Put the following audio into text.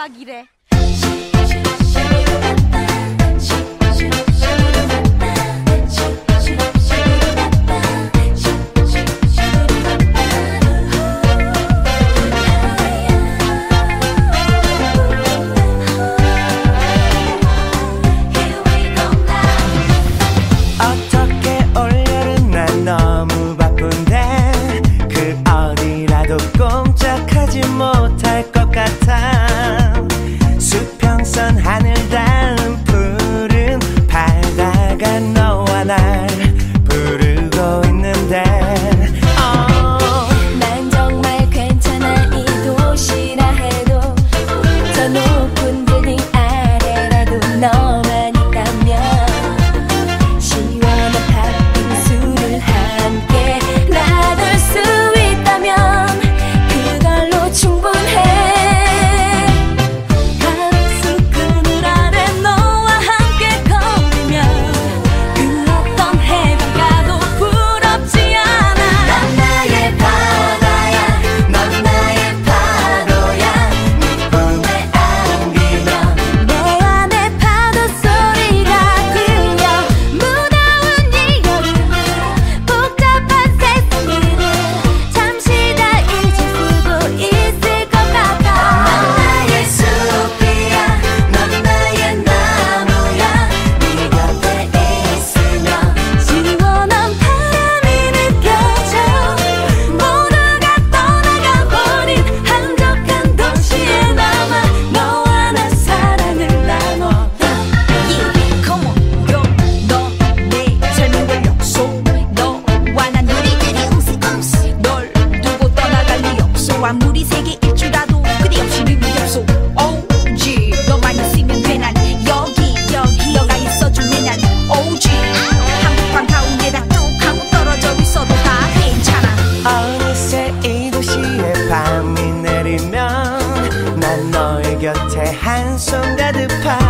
대박이래. 또 아무리 세계 일주라도 그대 없이 의미 없소 OG 너만 있으면 돼난. 여기 여기 너가 있어주면 난. OG 한국판 가운데다 뚝 하고 떨어져 있어도 다 괜찮아. 어느새 이 도시에 밤이 내리면 난 너의 곁에 한숨 가득 파